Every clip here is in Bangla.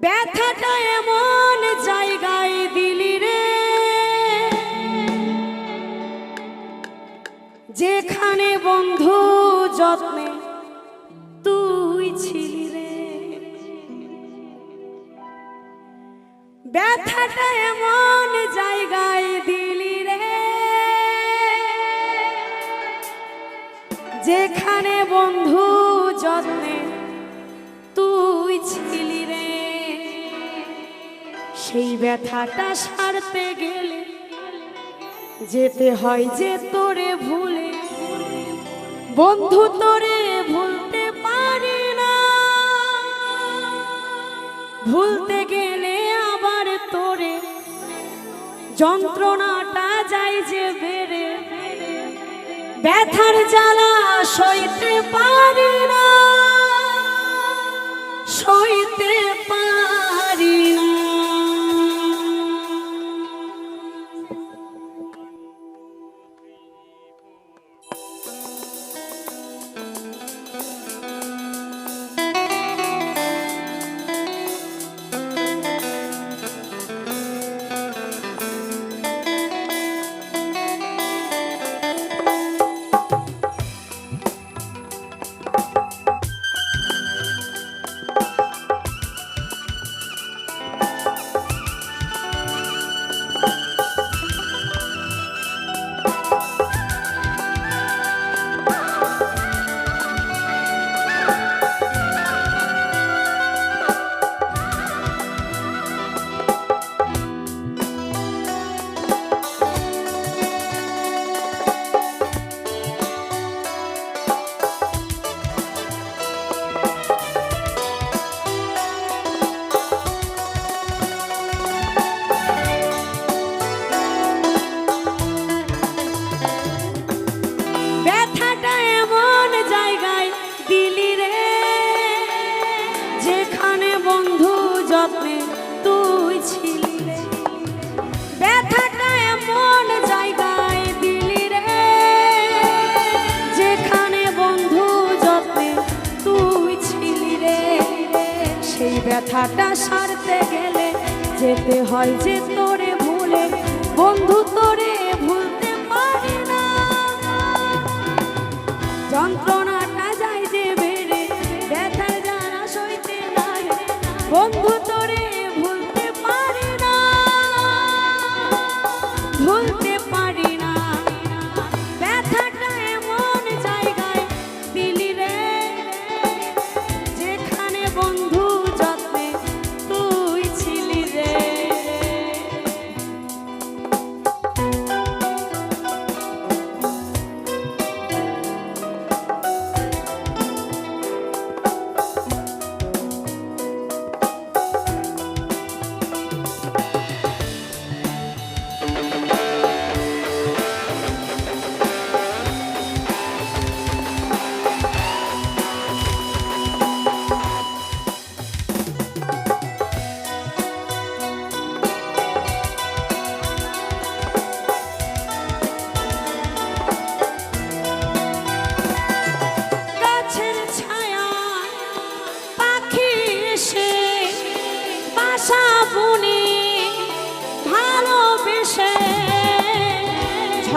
ব্যথাটা এমন জায়গায় দিলি রে। যেখানে বন্ধু যত্নে তুই ছিলি রে। ব্যথাটা এমন জায়গায় দিলি রে। যেখানে বন্ধু সেই ব্যথাটা সারতে গেলে যেতে হয় যে তোরে ভুলে। বন্ধু তোরে ভুলতে পারি না। ভুলতে গেলে আবার তোরে। যন্ত্রণাটা যাই যে বেড়ে, ব্যথার জ্বালা সইতে পারি না। সইতে পারি যত্নে তুই ছিলি। ব্যথাটা এমন জায়গায় দিলি রে, যেখানে বন্ধু যত্নে তুই ছিলি রে। সেই ব্যথাটা সারতে গেলে যেতে হয় যে তোরে ভুলে, বন্ধু তোরে বন্ধু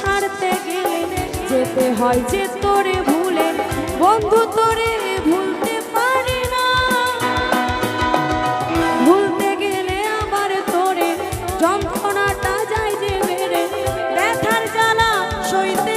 ছাড়তে গেলে যেতে হয় যে তোরে ভুলে, বন্ধু তোরে ভুলতে পারি না। ভুলতে গেলে আবার তোরে যন্ত্রণাটা যায় যে মেরে ব্যথার জ্বালা সইতে